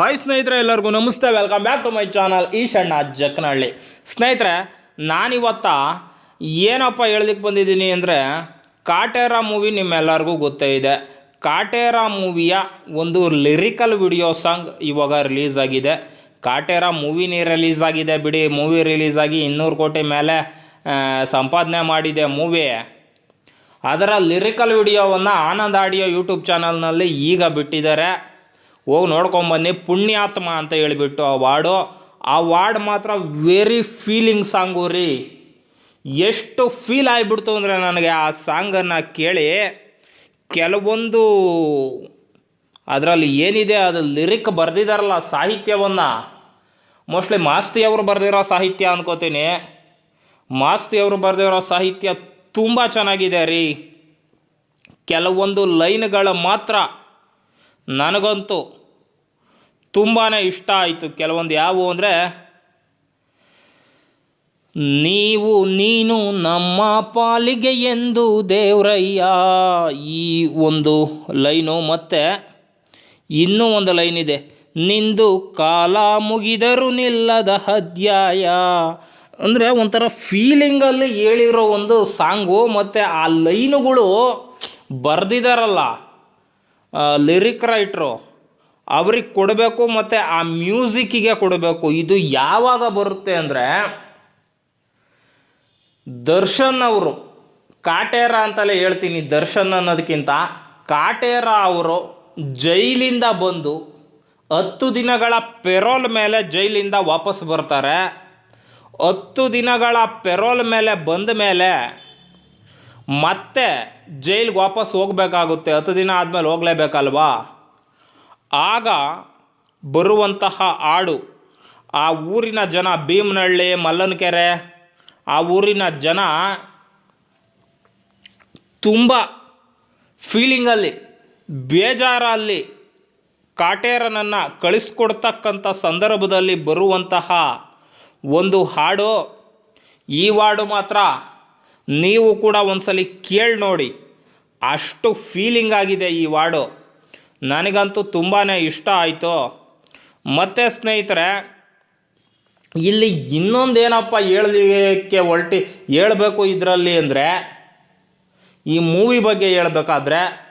Hi ಸ್ನೇಹಿತರೆ, ಎಲ್ಲರಿಗೂ ನಮಸ್ತೆ. Welcome back to my channel Eshanna Jakkanahalli ಸ್ನೇಹಿತರೆ, ನಾನಿವತ್ತ ಏನಪ್ಪ ಹೇಳಲಿಕ್ಕೆ ಬಂದಿದ್ದೀನಿ ಅಂದರೆ, ಕಾಟೇರ ಮೂವಿ ನಿಮ್ಮೆಲ್ಲರಿಗೂ ಗೊತ್ತೇ ಇದೆ. ಕಾಟೇರ ಮೂವಿಯ ಒಂದು ಲಿರಿಕಲ್ ವಿಡಿಯೋ ಸಾಂಗ್ ಇವಾಗ ರಿಲೀಸ್ ಆಗಿದೆ. ಕಾಟೇರ ಮೂವಿನೇ ರಿಲೀಸ್ ಆಗಿದೆ ಬಿಡಿ. ಮೂವಿ ರಿಲೀಸ್ ಆಗಿ ಇನ್ನೂರು ಕೋಟಿ ಮೇಲೆ ಸಂಪಾದನೆ ಮಾಡಿದೆ ಮೂವಿ ಅದರ ಲಿರಿಕಲ್ ವಿಡಿಯೋವನ್ನು ಆನಂದ್ ಆಡಿಯೋ ಯೂಟ್ಯೂಬ್ ಚಾನಲ್ನಲ್ಲಿ ಈಗ ಬಿಟ್ಟಿದ್ದಾರೆ. ಹೋಗಿ ನೋಡ್ಕೊಂಬನ್ನಿ ಪುಣ್ಯಾತ್ಮ ಅಂತ ಹೇಳಿಬಿಟ್ಟು ಆ ವಾರ್ಡು ಆ ವಾರ್ಡ್ ಮಾತ್ರ ವೆರಿ ಫೀಲಿಂಗ್ ಸಾಂಗು ರೀ. ಎಷ್ಟು ಫೀಲ್ ಆಗಿಬಿಡ್ತು ಅಂದರೆ ನನಗೆ ಆ ಸಾಂಗನ್ನು ಕೇಳಿ ಕೆಲವೊಂದು ಅದರಲ್ಲಿ ಏನಿದೆ, ಅದು ಲಿರಿಕ್ ಬರೆದಿದ್ದಾರಲ್ಲ ಸಾಹಿತ್ಯವನ್ನು. ಮೋಸ್ಟ್ಲಿ ಮಾಸ್ತಿ ಅವರು ಬರೆದಿರೋ ಸಾಹಿತ್ಯ ಅನ್ಕೋತೀನಿ. ಮಾಸ್ತಿ ಅವರು ಬರೆದಿರೋ ಸಾಹಿತ್ಯ ತುಂಬ ಚೆನ್ನಾಗಿದೆ ರೀ. ಕೆಲವೊಂದು ಲೈನ್ಗಳು ಮಾತ್ರ ನನಗಂತೂ. ತುಂಬಾ ಇಷ್ಟ ಆಯಿತು. ಕೆಲವೊಂದು ಯಾವುವು ಅಂದರೆ, ನೀವು, ನೀನು ನಮ್ಮ ಪಾಲಿಗೆ ಎಂದು ದೇವ್ರಯ್ಯ. ಈ ಒಂದು ಲೈನು ಮತ್ತು ಇನ್ನೂ ಒಂದು ಲೈನ್ ಇದೆ ನಿಂದು ಕಾಲ ಮುಗಿದರೂ ನಿಲ್ಲದ ಅಧ್ಯಾಯ. ಅಂದರೆ ಒಂಥರ ಫೀಲಿಂಗಲ್ಲಿ ಹೇಳಿರೋ ಒಂದು ಸಾಂಗು ಮತ್ತು ಆ ಲೈನುಗಳು ಬರೆದಿದ್ದಾರಲ್ಲ ಲಿರಿಕ್ ರೈಟ್ರು ಅವ್ರಿಗೆ ಕೊಡಬೇಕು ಮತ್ತು ಆ ಮ್ಯೂಸಿಕ್ಕಿಗೆ ಕೊಡಬೇಕು. ಇದು ಯಾವಾಗ ಬರುತ್ತೆ ಅಂದರೆ ದರ್ಶನ್ ಅವರು, ಕಾಟೇರ ಅಂತಲೇ ಹೇಳ್ತೀನಿ ದರ್ಶನ್ ಅನ್ನೋದಕ್ಕಿಂತ, ಕಾಟೇರ ಅವರು ಜೈಲಿಂದ ಬಂದು ಹತ್ತು ದಿನಗಳ ಪೆರೋಲ್ ಮೇಲೆ ಜೈಲಿಂದ ವಾಪಸ್ ಬರ್ತಾರೆ. ಹತ್ತು ದಿನಗಳ ಪೆರೋಲ್ ಮೇಲೆ ಬಂದ ಮೇಲೆ ಮತ್ತೆ ಜೈಲಿಗೆ ವಾಪಸ್ ಹೋಗಬೇಕಾಗುತ್ತೆ. ಹತ್ತು ದಿನ ಆದಮೇಲೆ ಹೋಗಲೇಬೇಕಲ್ವಾ? ಆಗ ಬರುವಂತಹ ಆಡು ಆ ಊರಿನ ಜನ ಭೀಮನಹಳ್ಳಿ, ಮಲ್ಲನಕೆರೆ, ಆ ಊರಿನ ಜನ ತುಂಬ ಫೀಲಿಂಗಲ್ಲಿ ಬೇಜಾರಲ್ಲಿ ಕಾಟೇರನನ್ನು ಕಳಿಸ್ಕೊಡ್ತಕ್ಕಂಥ ಸಂದರ್ಭದಲ್ಲಿ ಬರುವಂತಹ ಒಂದು ಹಾಡು. ಈ ಹಾಡು ಮಾತ್ರ ನೀವು ಕೂಡ ಒಂದ್ಸಲಿ ಕೇಳಿ ನೋಡಿ. ಅಷ್ಟು ಫೀಲಿಂಗ್ ಆಗಿದೆ ಈ ಹಾಡು. ನನಗಂತೂ ತುಂಬಾ ಇಷ್ಟ ಆಯಿತು. ಮತ್ತು ಸ್ನೇಹಿತರೆ, ಇಲ್ಲಿ ಇನ್ನೊಂದೇನಪ್ಪ ಹೇಳಲಿಕ್ಕೆ ಹೊಲ್ಟಿ ಹೇಳಬೇಕು ಇದರಲ್ಲಿ ಅಂದರೆ, ಈ ಮೂವಿ ಬಗ್ಗೆ ಹೇಳಬೇಕಾದ್ರೆ,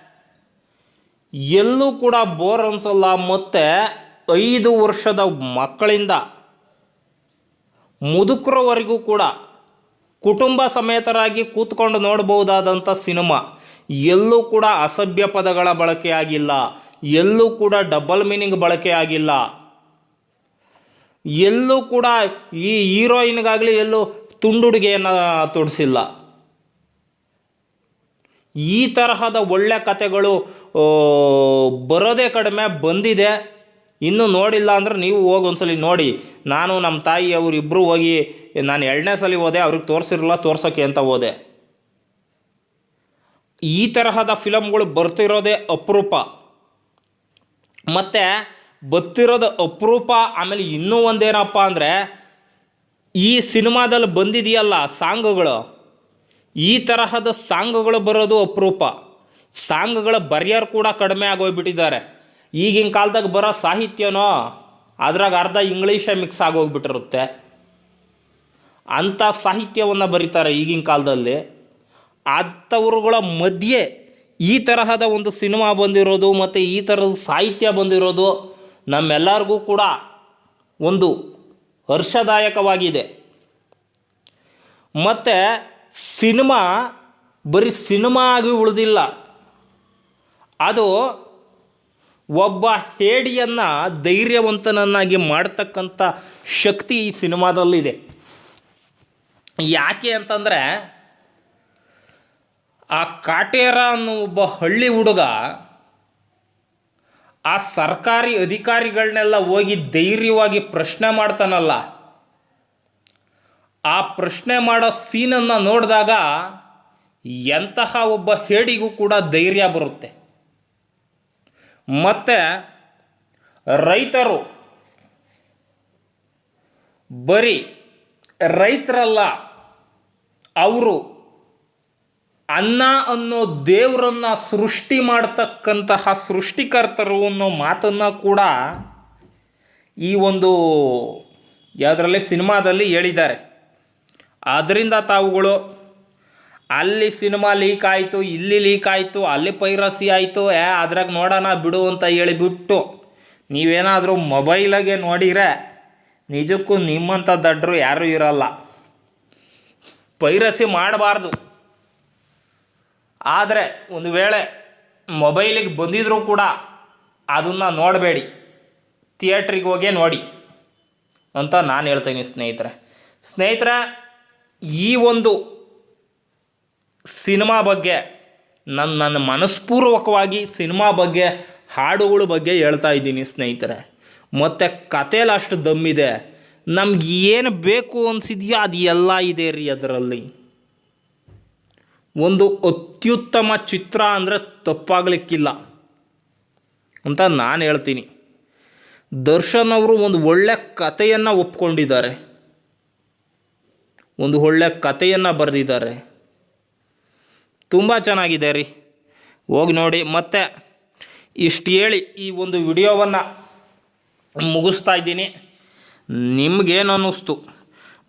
ಎಲ್ಲೂ ಕೂಡ ಬೋರ್ ಅನ್ಸಲ್ಲ, ಮತ್ತು ಐದು ವರ್ಷದ ಮಕ್ಕಳಿಂದ, ಮುದುಕರವರೆಗೂ ಕೂಡ, ಕುಟುಂಬ ಸಮೇತರಾಗಿ ಕೂತ್ಕೊಂಡು ನೋಡ್ಬೋದಾದಂಥ ಸಿನಿಮಾ. ಎಲ್ಲೂ ಕೂಡ ಅಸಭ್ಯ ಪದಗಳ ಬಳಕೆ ಆಗಿಲ್ಲ. ಎಲ್ಲೂ ಕೂಡ ಡಬಲ್ ಮೀನಿಂಗ್ ಬಳಕೆ ಆಗಿಲ್ಲ. ಎಲ್ಲೂ ಕೂಡ ಈ ಹೀರೋಯಿನ್ಗಾಗಲಿ ಎಲ್ಲೂ ತುಂಡುಡುಗೆಯನ್ನು ತೊಡಿಸಿಲ್ಲ. ಈ ತರಹದ ಒಳ್ಳೆ ಕತೆಗಳು ಬರೋದೇ ಕಡಿಮೆ, ಬಂದಿದೆ. ಇನ್ನೂ ನೋಡಿಲ್ಲ ಅಂದರೆ ನೀವು ಹೋಗಿ ಒಂದ್ಸಲಿ ನೋಡಿ. ನಾನು ನಮ್ಮ ತಾಯಿ ಅವರಿಬ್ಬರು ಹೋಗಿ, ನಾನು ಎರಡನೇ ಸಲ ಹೋದೆ, ಅವ್ರಿಗೆ ತೋರಿಸಿರಲ್ಲ ತೋರ್ಸೋಕ್ಕೆ ಅಂತ ಹೋದೆ. ಈ ತರಹದ ಫಿಲಮ್ಗಳು ಬರ್ತಿರೋದೇ ಅಪರೂಪ. ಮತ್ತು ಬರ್ತಿರೋದು ಅಪರೂಪ, ಆಮೇಲೆ ಇನ್ನೂ ಒಂದೇನಪ್ಪ ಅಂದರೆ, ಈ ಸಿನಿಮಾದಲ್ಲಿ ಬಂದಿದೆಯಲ್ಲ ಸಾಂಗ್ಗಳು. ಈ ತರಹದ ಸಾಂಗ್ಗಳು ಬರೋದು ಅಪರೂಪ. ಸಾಂಗ್ಗಳ ಬರೆಯೋರು ಕೂಡ ಕಡಿಮೆ ಆಗೋಗ್ಬಿಟ್ಟಿದ್ದಾರೆ. ಈಗಿನ ಕಾಲದಾಗ ಬರೋ ಸಾಹಿತ್ಯನೋ, ಅದ್ರಾಗ ಅರ್ಧ ಇಂಗ್ಲೀಷೇ ಮಿಕ್ಸ್ ಆಗೋಗ್ಬಿಟ್ಟಿರುತ್ತೆ. ಅಂಥ ಸಾಹಿತ್ಯವನ್ನು ಬರೀತಾರೆ ಈಗಿನ ಕಾಲದಲ್ಲಿ. ಅಂಥವ್ರುಗಳ ಮಧ್ಯೆ ಈ ತರಹದ ಒಂದು ಸಿನಿಮಾ ಬಂದಿರೋದು ಮತ್ತು ಈ ಥರದ ಸಾಹಿತ್ಯ ಬಂದಿರೋದು ನಮ್ಮೆಲ್ಲರಿಗೂ ಕೂಡ ಒಂದು ಹರ್ಷದಾಯಕವಾಗಿದೆ. ಮತ್ತು ಸಿನಿಮಾ, ಬರೀ ಸಿನಿಮಾ ಆಗಿ ಉಳಿದಿಲ್ಲ. ಅದು ಒಬ್ಬ ಹೇಡಿಯನ್ನು ಧೈರ್ಯವಂತನನ್ನಾಗಿ ಮಾಡ್ತಕ್ಕಂಥ ಶಕ್ತಿ ಈ ಸಿನಿಮಾದಲ್ಲಿದೆ. ಯಾಕೆ ಅಂತಂದರೆ ಆ ಕಾಟೇರ ಅನ್ನೋ ಒಬ್ಬ ಹಳ್ಳಿ ಹುಡುಗ ಆ ಸರ್ಕಾರಿ ಅಧಿಕಾರಿಗಳನ್ನೆಲ್ಲ ಹೋಗಿ ಧೈರ್ಯವಾಗಿ ಪ್ರಶ್ನೆ ಮಾಡ್ತಾನಲ್ಲ. ಆ ಪ್ರಶ್ನೆ ಮಾಡೋ ಸೀನನ್ನು ನೋಡಿದಾಗ ಎಂತಹ ಒಬ್ಬ ಹೇಡಿಗೂ ಕೂಡ ಧೈರ್ಯ ಬರುತ್ತೆ. ಮತ್ತು ರೈತರು ಬರೀ ರೈತರಲ್ಲ, ಅವರು ಅನ್ನ ಅನ್ನೋ ದೇವರನ್ನ ಸೃಷ್ಟಿ ಮಾಡ್ತಕ್ಕಂತಹ ಸೃಷ್ಟಿಕರ್ತರು ಅನ್ನೋ ಮಾತನ್ನು ಕೂಡ ಈ ಒಂದು ಯಾವುದರಲ್ಲಿ ಸಿನಿಮಾದಲ್ಲಿ ಹೇಳಿದ್ದಾರೆ. ಆದ್ದರಿಂದ ತಾವುಗಳು ಅಲ್ಲಿ ಸಿನಿಮಾ ಲೀಕ್ ಆಯಿತು, ಇಲ್ಲಿ ಲೀಕ್ ಆಯಿತು, ಅಲ್ಲಿ ಪೈರಸಿ ಆಯಿತು, ಏ, ಅದ್ರಾಗ ನೋಡೋಣ ಬಿಡು ಅಂತ ಹೇಳಿಬಿಟ್ಟು ನೀವೇನಾದರೂ ಮೊಬೈಲಾಗೆ ನೋಡಿದರೆ ನಿಜಕ್ಕೂ ನಿಮ್ಮಂಥ ದಡ್ರು ಯಾರೂ ಇರಲ್ಲ. ಪೈರಸಿ ಮಾಡಬಾರ್ದು. ಆದರೆ ಒಂದು ವೇಳೆ ಮೊಬೈಲಿಗೆ ಬಂದಿದ್ರೂ ಕೂಡ ಅದನ್ನು ನೋಡಬೇಡಿ. ಥಿಯೇಟ್ರಿಗೆ ಹೋಗೇ ನೋಡಿ ಅಂತ ನಾನು ಹೇಳ್ತೀನಿ ಸ್ನೇಹಿತರೆ. ಸ್ನೇಹಿತರೆ, ಈ ಒಂದು ಸಿನಿಮಾ ಬಗ್ಗೆ ನನ್ನ ನನ್ನ ಮನಸ್ಪೂರ್ವಕವಾಗಿ ಸಿನಿಮಾ ಬಗ್ಗೆ, ಹಾಡುಗಳ ಬಗ್ಗೆ ಹೇಳ್ತಾ ಇದ್ದೀನಿ ಸ್ನೇಹಿತರೆ. ಮತ್ತು ಕಥೆಲಿ ಅಷ್ಟು ದಮ್ಮಿದೆ. ನಮ್ಗೆ ಏನು ಬೇಕು ಅನಿಸಿದೆಯೋ ಅದು ಎಲ್ಲ ಇದೆ ರೀ ಅದರಲ್ಲಿ. ಒಂದು ಅತ್ಯುತ್ತಮ ಚಿತ್ರ ಅಂದರೆ ತಪ್ಪಾಗಲಿಕ್ಕಿಲ್ಲ ಅಂತ ನಾನು ಹೇಳ್ತೀನಿ. ದರ್ಶನ್ ಅವರು ಒಂದು ಒಳ್ಳೆ ಕಥೆಯನ್ನು ಒಪ್ಕೊಂಡಿದ್ದಾರೆ. ಒಂದು ಒಳ್ಳೆ ಕಥೆಯನ್ನು ಬರೆದಿದ್ದಾರೆ. ತುಂಬ ಚೆನ್ನಾಗಿದೆ ರೀ. ಹೋಗಿ ನೋಡಿ, ಮತ್ತೆ ಇಷ್ಟು ಹೇಳಿ ಈ ಒಂದು ವಿಡಿಯೋವನ್ನು ಮುಗಿಸ್ತಾ ಇದ್ದೀನಿ. ನಿಮಗೇನು ಅನ್ನಿಸ್ತು?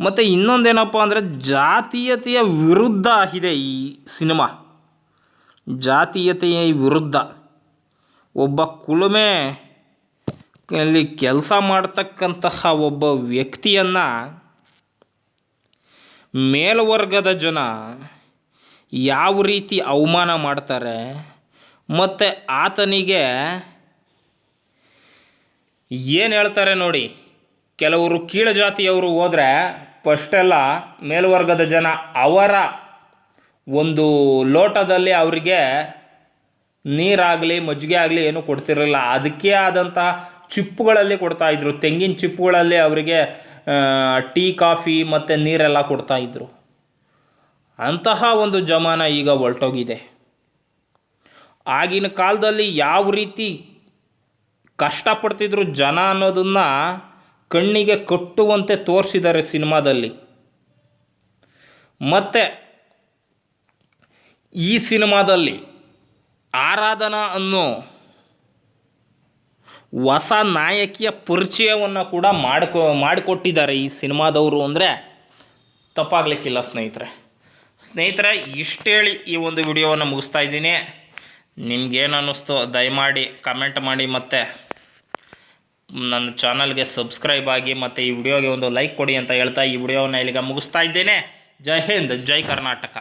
ಮತ್ತು ಇನ್ನೊಂದೇನಪ್ಪ ಅಂದರೆ ಜಾತೀಯತೆಯ ವಿರುದ್ಧ ಇದೆ ಈ ಸಿನಿಮಾ. ಜಾತೀಯತೆಯ ವಿರುದ್ಧ. ಒಬ್ಬ ಕುಲುಮೆ ಅಲ್ಲಿ ಕೆಲಸ ಮಾಡ್ತಕ್ಕಂತಹ ಒಬ್ಬ ವ್ಯಕ್ತಿಯನ್ನು ಮೇಲ್ವರ್ಗದ ಜನ ಯಾವ ರೀತಿ ಅವಮಾನ ಮಾಡ್ತಾರೆ, ಮತ್ತು ಆತನಿಗೆ ಏನು ಹೇಳ್ತಾರೆ ನೋಡಿ, ಕೆಲವರು ಕೀಳು ಜಾತಿಯವರು ಹೋದರೆ ಫಸ್ಟೆಲ್ಲ ಮೇಲ್ವರ್ಗದ ಜನ ಅವರ ಒಂದು ಲೋಟದಲ್ಲಿ ಅವರಿಗೆ ನೀರಾಗಲಿ, ಮಜ್ಜಿಗೆ ಆಗಲಿ ಏನೂ ಕೊಡ್ತಿರಲಿಲ್ಲ. ಅದಕ್ಕೆ ಆದಂತಹ ಚಿಪ್ಪುಗಳಲ್ಲಿ ಕೊಡ್ತಾಯಿದ್ರು ತೆಂಗಿನ ಚಿಪ್ಪುಗಳಲ್ಲಿ ಅವರಿಗೆ ಟೀ, ಕಾಫಿ ಮತ್ತು ನೀರೆಲ್ಲ ಕೊಡ್ತಾಯಿದ್ರು ಅಂತಹ ಒಂದು ಜಮಾನ ಈಗ ಹೊರಟೋಗಿದೆ. ಆಗಿನ ಕಾಲದಲ್ಲಿ ಯಾವ ರೀತಿ ಕಷ್ಟಪಡ್ತಿದ್ರು ಜನ ಅನ್ನೋದನ್ನು ಕಣ್ಣಿಗೆ ಕಟ್ಟುವಂತೆ ತೋರಿಸಿದ್ದಾರೆ ಸಿನಿಮಾದಲ್ಲಿ. ಮತ್ತು ಈ ಸಿನಿಮಾದಲ್ಲಿ ಆರಾಧನಾ ಅನ್ನೋ ಹೊಸ ನಾಯಕಿಯ ಪರಿಚಯವನ್ನು ಕೂಡ ಮಾಡ್ಕೊ, ಮಾಡಿಕೊಟ್ಟಿದ್ದಾರೆ ಈ ಸಿನಿಮಾದವರು ಅಂದರೆ ತಪ್ಪಾಗಲಿಕ್ಕಿಲ್ಲ ಸ್ನೇಹಿತರೆ. ಸ್ನೇಹಿತರೆ ಇಷ್ಟು ಹೇಳಿ ಈ ಒಂದು ವಿಡಿಯೋವನ್ನು ಮುಗಿಸ್ತಾ ಇದ್ದೀನಿ. ನಿಮ್ಗೇನು ಅನ್ನಿಸ್ತು ದಯಮಾಡಿ ಕಮೆಂಟ್ ಮಾಡಿ ಮತ್ತು ನನ್ನ ಚಾನಲ್ಗೆ ಸಬ್ಸ್ಕ್ರೈಬ್ ಆಗಿ ಮತ್ತು ಈ ವಿಡಿಯೋಗೆ ಒಂದು ಲೈಕ್ ಕೊಡಿ ಅಂತ ಹೇಳ್ತಾ ಈ ವಿಡಿಯೋವನ್ನು ಇಲ್ಲಿಗೆ ಮುಗಿಸ್ತಾ ಇದ್ದೇನೆ. ಜೈ ಹಿಂದ್, ಜೈ ಕರ್ನಾಟಕ.